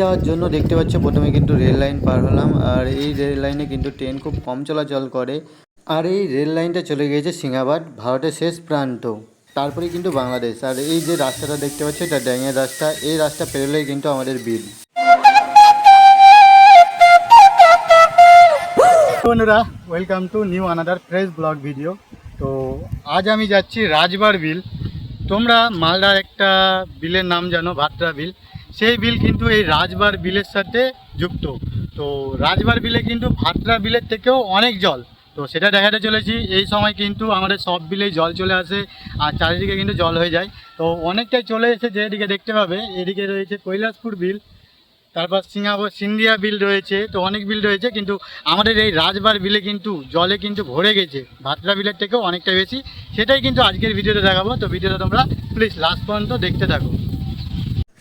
যাওয়ার জন্য দেখতে পাচ্ছ, প্রথমে কিন্তু রেল লাইন পার হলাম, আর এই রেল লাইনে কিন্তু ট্রেন খুব কম চলাচল করে, আর এই রেল লাইনটা চলে গিয়েছে সিঙ্গাবাদ, ভারতের শেষ প্রান্ত, তারপরে কিন্তু বাংলাদেশ, আর এই যে রাস্তাটা দেখতে পাচ্ছ, এটা ড্যাঙের রাস্তা, এই রাস্তা পেরোলেই কিন্তু আমাদের বিল। বন্ধুরা welcome to new another fresh blog video তো আজ আমি যাচ্ছি রাজবার বিল। তোমরা মালদার একটা বিলের নাম জানো, ভাত্রা বিল। সেই বিল কিন্তু এই রাজবার বিলের সাথে যুক্ত। তো রাজবার বিলে কিন্তু ভাতরা বিলের থেকেও অনেক জল। তো সেটা দেখাতে চলেছি। এই সময় কিন্তু আমাদের সব বিলেই জল চলে আসে আর চারিদিকে কিন্তু জল হয়ে যায়। তো অনেকটাই চলে এসে যেদিকে দেখতে পাবে, এদিকে রয়েছে কৈলাসপুর বিল, তারপর সিঙ্গাপুর সিন্ধিয়া বিল রয়েছে, তো অনেক বিল রয়েছে। কিন্তু আমাদের এই রাজবার বিলে কিন্তু জলে কিন্তু ভরে গেছে। ভাতরা বিলের থেকেও অনেকটা বেশি। সেটাই কিন্তু আজকের ভিডিওতে দেখাবো। তো ভিডিওটা তোমরা প্লিজ লাস্ট পর্যন্ত দেখতে থাকো।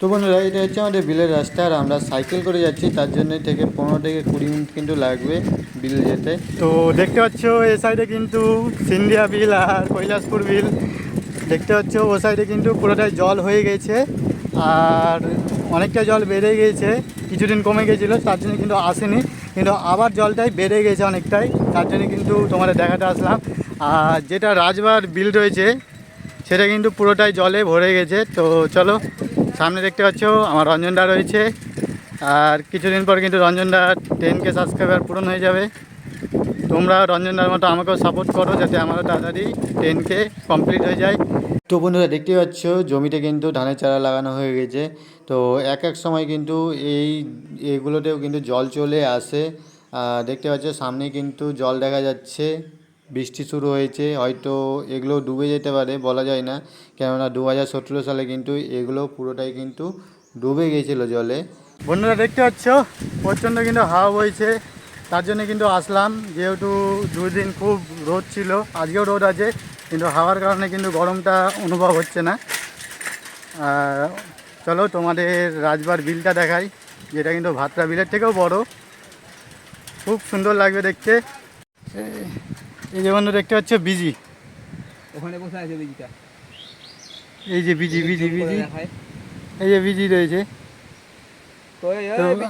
তো বন্ধুরা, এটা হচ্ছে আমাদের বিলের রাস্তা আর আমরা সাইকেল করে যাচ্ছি। তার জন্য থেকে পনেরো থেকে কুড়ি মিনিট কিন্তু লাগবে বিল যেতে। তো দেখতে পাচ্ছ এ সাইডে কিন্তু সিন্ধিয়া বিল আর কৈলাসপুর বিল। দেখতে পাচ্ছ, ও সাইডে কিন্তু পুরোটাই জল হয়ে গেছে আর অনেকটা জল বেড়ে গেছে। কিছুদিন কমে গেছিল, তার জন্য কিন্তু আসেনি। কিন্তু আবার জলটাই বেড়ে গেছে অনেকটাই, তার জন্য কিন্তু তোমাদের দেখাতে আসলাম। আর যেটা রাজবার বিল রয়েছে, সেটা কিন্তু পুরোটাই জলে ভরে গেছে। তো চলো সামনে দেখতে পাচ্ছ, আমার রঞ্জনদা রয়েছে। আর কিছুদিন পর কিন্তু রঞ্জনদা টেন কে সাবস্ক্রাইবার পূরণ হয়ে যাবে। তোমরা রঞ্জনদার মতো আমাকেও সাপোর্ট করো যাতে আমারও তাড়াতাড়ি টেন কে কমপ্লিট হয়ে যায়। তো বন্ধুরা, দেখতে পাচ্ছ, জমিতে কিন্তু ধানের চারা লাগানো হয়ে গেছে। তো এক এক সময় কিন্তু এই, এগুলোতেও কিন্তু জল চলে আসে। দেখতে পাচ্ছ সামনে কিন্তু জল দেখা যাচ্ছে। বৃষ্টি শুরু হয়েছে, হয়তো এগুলো ডুবে যেতে পারে, বলা যায় না। কেননা দু হাজার সতেরো সালে কিন্তু এগুলো পুরোটাই কিন্তু ডুবে গিয়েছিল জলে। বন্ধুরা দেখতে পাচ্ছ, প্রচণ্ড কিন্তু হাওয়া বইছে। তার জন্য কিন্তু আসলাম, যেহেতু দুই দিন খুব রোদ ছিল, আজকেও রোদ আছে, কিন্তু হাওয়ার কারণে কিন্তু গরমটা অনুভব হচ্ছে না। চলো তোমাদের রাজবার বিলটা দেখাই, যেটা কিন্তু ভাতরা বিলের থেকেও বড়। খুব সুন্দর লাগবে দেখতে। এই- যে বন্ধু দেখতে পাচ্ছ? বিজি। ওখানে বসে আছে বিজিটা। এই যে বিজি বিজি বিজি। এই যে বিজি রয়েছে। তো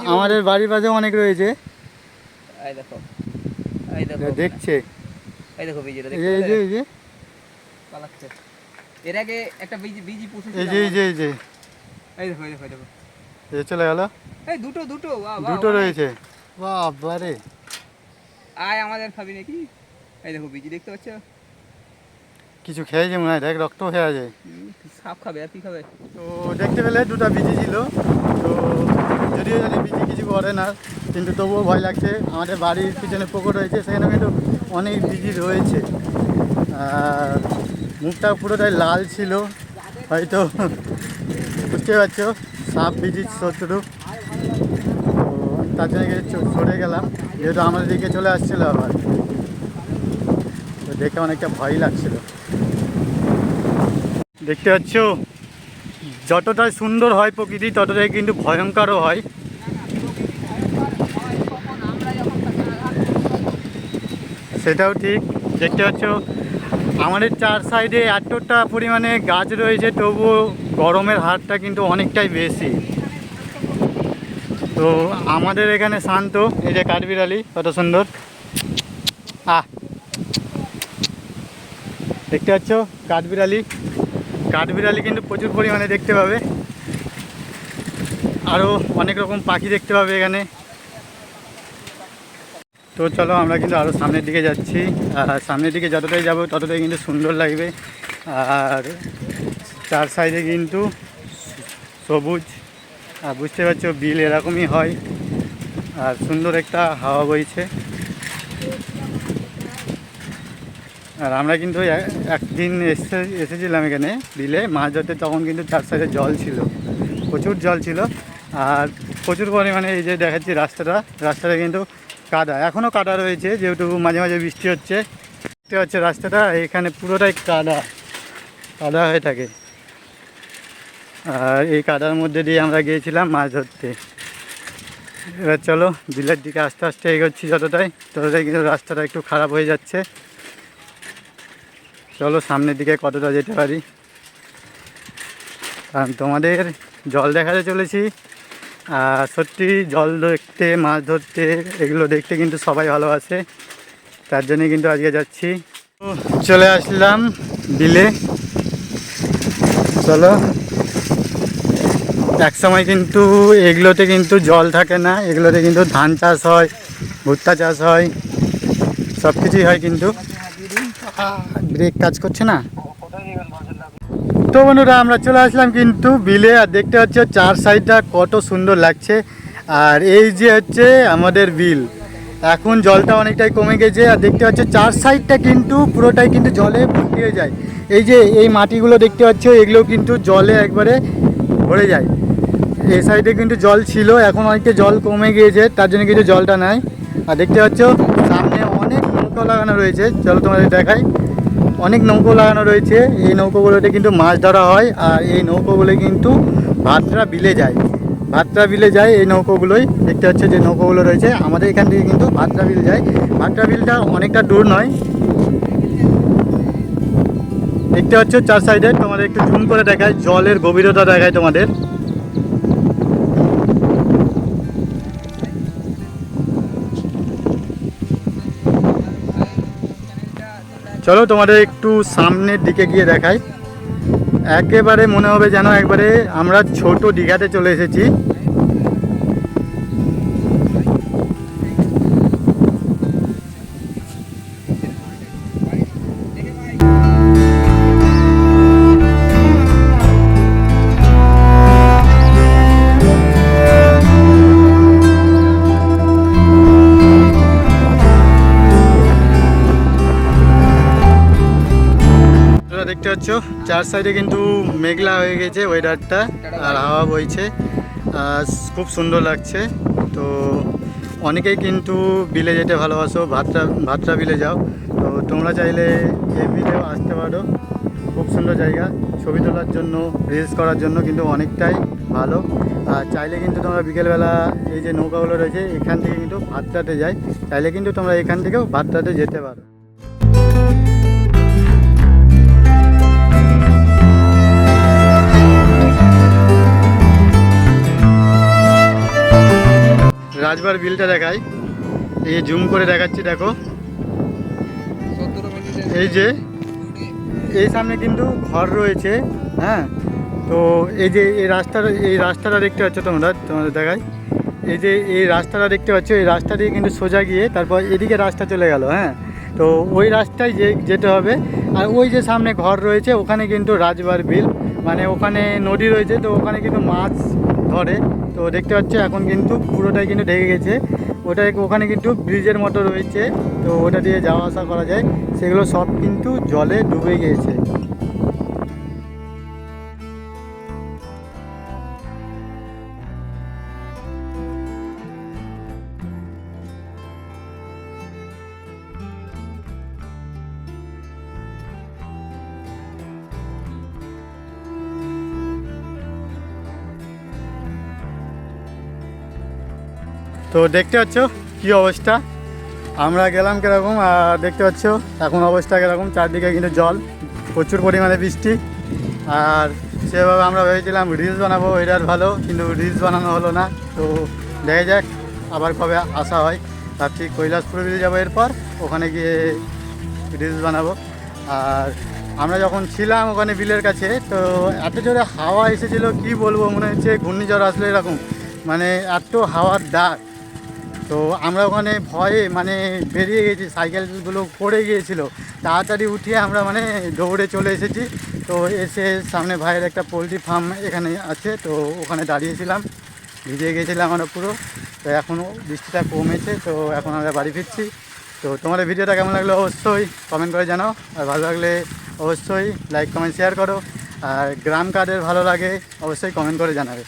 আমাদের বাড়ির পাশে অনেক রয়েছে। দেখো দেখছে। এই দেখো বিজিটা এই যে এই যে পালাচ্ছে। এর আগে একটা বিজি বিজি এই যে এই যে এই যে। এই দেখো এই দেখো দেখো। এই চলে গেল। এই দুটো দুটো দুটো। রয়েছে। বাবারে। আয় আমাদের খাবি নাকি? এই দেখো বিজি দেখতে পাচ্ছ? কিছু খেয়েছে মনে হয় দেখ রক্ত হয়ে আছে। সাপ খাবে আর কি খাবে? তো দেখতে পেলে দুটো বিজি ছিল। তো যদিও জানি বিজি কিছু করে না কিন্তু তবুও ভয় লাগছে। আমাদের বাড়ির পিছনে পুকুর রয়েছে সেখানে কিন্তু অনেক বিজি রয়েছে। আর মুখটা পুরোটাই লাল ছিল হয়তো বুঝতে পারছ সাপ বিজি শত্রু। তো তার জন্য সরে গেলাম যেহেতু আমাদের দিকে চলে আসছিল আবার। দেখে অনেকটা ভয় লাগছিল। দেখতে পাচ্ছ? যতটাই সুন্দর হয় প্রকৃতি, ততটাই কিন্তু ভয়ঙ্করও হয়। সেটাও ঠিক। দেখতে পাচ্ছ? আমাদের চার সাইডে এতটা পরিমাণে গাছ রয়েছে, তবুও গরমের হারটা কিন্তু অনেকটাই বেশি। তো আমাদের এখানে শান্ত, এই যে কাঠবিড়ালি, কত সুন্দর। আহ! দেখতে পাচ্ছ? কাঠবিড়ালি। কাঠবিড়ালি কিন্তু প্রচুর পরিমাণে দেখতে পাবে। আরও অনেক রকম পাখি দেখতে পাবে এখানে। তো চলো আমরা কিন্তু আরও সামনের দিকে যাচ্ছি। আর সামনের দিকে যতটাই যাব, ততটাই কিন্তু সুন্দর লাগবে। আর চার সাইডে কিন্তু সবুজ। আর বুঝতে পারছ, বিল এরকমই হয়। আর সুন্দর একটা হাওয়া বইছে। আর আমরা কিন্তু একদিন এসে, এসেছিলাম এখানে বিলে। মাছ ধরতে তখন কিন্তু চার সাইডে জল ছিল, প্রচুর জল ছিল। আর প্রচুর পরিমাণে এই যে দেখাচ্ছি রাস্তাটা রাস্তাটা কিন্তু কাদা। এখনও কাদা রয়েছে, যেহেতু মাঝে মাঝে বৃষ্টি হচ্ছে। দেখতে হচ্ছে রাস্তাটা, এখানে পুরোটাই কাদা কাদা হয়ে থাকে। আর এই কাদার মধ্যে দিয়ে আমরা গিয়েছিলাম মাছ ধরতে এবার চলো, বিলের দিকে আস্তে আস্তে এগোচ্ছি যতটাই, ততটাই কিন্তু রাস্তাটা একটু খারাপ হয়ে যাচ্ছে। চলো সামনের দিকে কতটা যেতে পারি? কারণ তোমাদের জল দেখাতে চলেছি। আর সত্যি জল দেখতে মাছ ধরতে, এগুলো দেখতে কিন্তু সবাই ভালোবাসে তার জন্যই কিন্তু আজকে যাচ্ছি। চলে আসলাম বিলে। চলো। এক সময় কিন্তু এগুলোতে কিন্তু জল থাকে না। এগুলোতে কিন্তু ধান চাষ হয়, ভুট্টা চাষ হয় সব কিছুই হয় কিন্তু। ব্রেক কাজ করছে না? তো বন্ধুরা আমরা চলে আসলাম কিন্তু বিলে আর দেখতে পাচ্ছ চার সাইডটা কত সুন্দর লাগছে। আর এই যে হচ্ছে আমাদের বিল এখন জলটা অনেকটাই কমে গেছে আর দেখতে পাচ্ছ চার সাইডটা কিন্তু পুরোটাই কিন্তু জলে ভর্তি হয়ে যায়। এই যে এই মাটিগুলো দেখতে পাচ্ছ এগুলো কিন্তু জলে একবারে ভরে যায়। এই সাইডে কিন্তু জল ছিল এখন অনেকটা জল কমে গিয়েছে তার জন্য কিন্তু জলটা নাই। আর দেখতে পাচ্ছ লাগানো রয়েছে। চলো তোমাদের দেখাই। অনেক নৌকো লাগানো রয়েছে। এই নৌকোগুলোতে কিন্তু মাছ ধরা হয় আর এই নৌকোগুলো কিন্তু ভাতরা বিলে যায়। ভাতরা বিলে যায় এই নৌকোগুলোই দেখতে হচ্ছে যে নৌকোগুলো রয়েছে। আমাদের এখান থেকে কিন্তু ভাতরা বিল যায়। ভাতরা বিলটা অনেকটা দূর নয়। দেখতে পাচ্ছ চার সাইডে। তোমাদের একটু জুম করে দেখায় জলের গভীরতা দেখায় তোমাদের। চলো তোমাদের একটু সামনের দিকে গিয়ে দেখাই। একেবারে মনে হবে যেন একবারে আমরা ছোট দীঘাতে চলে এসেছি। দেখতে পাচ্ছ, চার সাইডে কিন্তু মেঘলা হয়ে গেছে ওয়েদারটা আর হাওয়া বইছে খুব সুন্দর লাগছে। তো অনেকেই কিন্তু বিলে যেতে ভালোবাসো, ভাতটা ভাতটা বিলে যাও। তো তোমরা চাইলে এই বিলেও আসতে পারো। খুব সুন্দর জায়গা, ছবি তোলার জন্য রিলস করার জন্য কিন্তু অনেকটাই ভালো। আর চাইলে কিন্তু তোমরা বিকেলবেলা এই যে নৌকাগুলো রয়েছে, এখান থেকে কিন্তু ভাতটাতে যায় চাইলে কিন্তু তোমরা এখান থেকেও ভাতটাতে যেতে পারো। রাজবার বিলটা দেখাই। এই জুম করে দেখাচ্ছি, দেখো। এই যে, এই সামনে কিন্তু ঘর রয়েছে হ্যাঁ? তো এই যে এই রাস্তাটা এই রাস্তাটা দেখতে পাচ্ছ তোমরা, তোমাদের দেখাই। এই যে এই রাস্তাটা দেখতে পাচ্ছ, এই রাস্তা দিয়ে কিন্তু সোজা গিয়ে তারপর এদিকে রাস্তা চলে গেল হ্যাঁ? তো ওই রাস্তায় যে যেতে হবে, আর ওই যে সামনে ঘর রয়েছে, ওখানে কিন্তু রাজবার বিল মানে ওখানে নদী রয়েছে, তো ওখানে কিন্তু মাছ ধরে তো দেখতে পাচ্ছ, এখন কিন্তু পুরোটাই কিন্তু ঢেকে গেছে। ওটা ওখানে কিন্তু ব্রিজের মতো রয়েছে। তো ওটা দিয়ে যাওয়া আসা করা যায়। সেগুলো সব কিন্তু জলে ডুবে গিয়েছে। তো দেখতে পাচ্ছ কি অবস্থা? আমরা গেলাম কীরকম আর দেখতে পাচ্ছ এখন অবস্থা কীরকম, চারদিকে কিন্তু জল, প্রচুর পরিমাণে বৃষ্টি। আর সেভাবে আমরা ভেবেছিলাম রিলস বানাবো এটার ভালো, কিন্তু রিলস বানানো হলো না। তো দেখা যাক, আবার কবে আসা হয়। ভাবছি কৈলাসপুর বিলে যাব এরপর, ওখানে গিয়ে রিলস বানাবো। আর আমরা যখন ছিলাম ওখানে বিলের কাছে, তো এত জোরে হাওয়া এসেছিল, কি বলব, মনে হচ্ছে ঘূর্ণিঝড় আসলে এরকম। মানে এত হাওয়ার ডাক তো আমরা ওখানে ভয়ে মানে বেরিয়ে গেছি, সাইকেলগুলো পড়ে গিয়েছিল। তাড়াতাড়ি উঠিয়ে আমরা মানে দৌড়ে চলে এসেছি। তো এসে সামনে ভাইয়ের একটা পোলট্রি ফার্ম এখানে আছে, তো ওখানে দাঁড়িয়েছিলাম। ভিজে গিয়েছিলাম আমরা পুরো। তো এখনও বৃষ্টিটা কমেছে, তো এখন আমরা বাড়ি ফিরছি। তো তোমাদের ভিডিওটা কেমন লাগল অবশ্যই কমেন্ট করে জানাও। আর ভালো লাগলে অবশ্যই লাইক কমেন্ট শেয়ার করো। আর গ্রাম কার্ডের ভালো লাগে অবশ্যই কমেন্ট করে জানাবে।